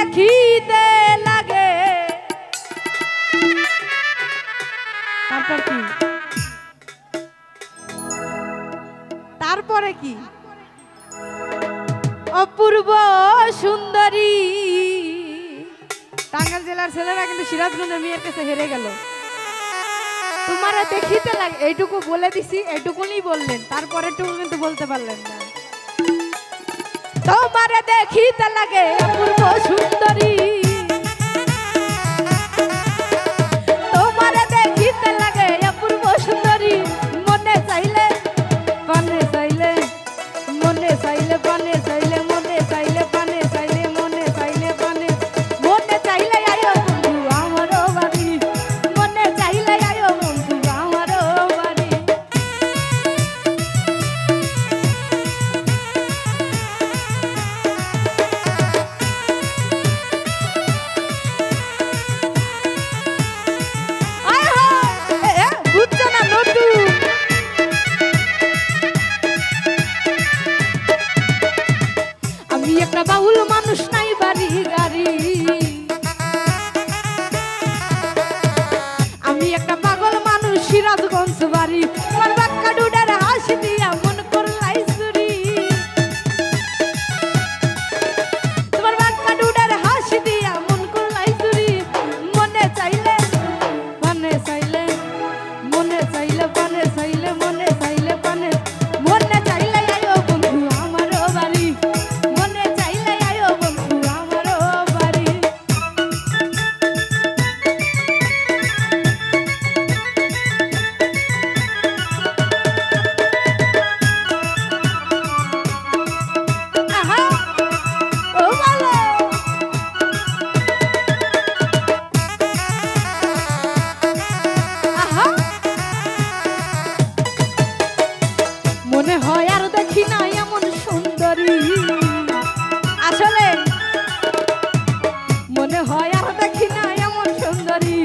দেখিতে লাগে। তারপর কি? তারপরে কি? অপূর্ব সুন্দরী। টাঙ্গাল জেলার ছেলেরা কিন্তু সিরাজগঞ্জের মেয়ের কাছে হেরে গেল। তোমারা দেখিতে লাগে। এইটুকু বলে দিছি এইটুকুনি বললেন। তারপরে টুকু কিন্তু বলতে পারলেন না। তোমারে দেখিতে লাগে অপূর্ব সুন্দরী। আমি একটা পাগল মানুষ সিরাজগঞ্জ বাড়ি। আচ্ছা, মনে হয় আর দেখি না এমন সুন্দরী। আসলে মনে হয় আর দেখি না এমন সুন্দরী।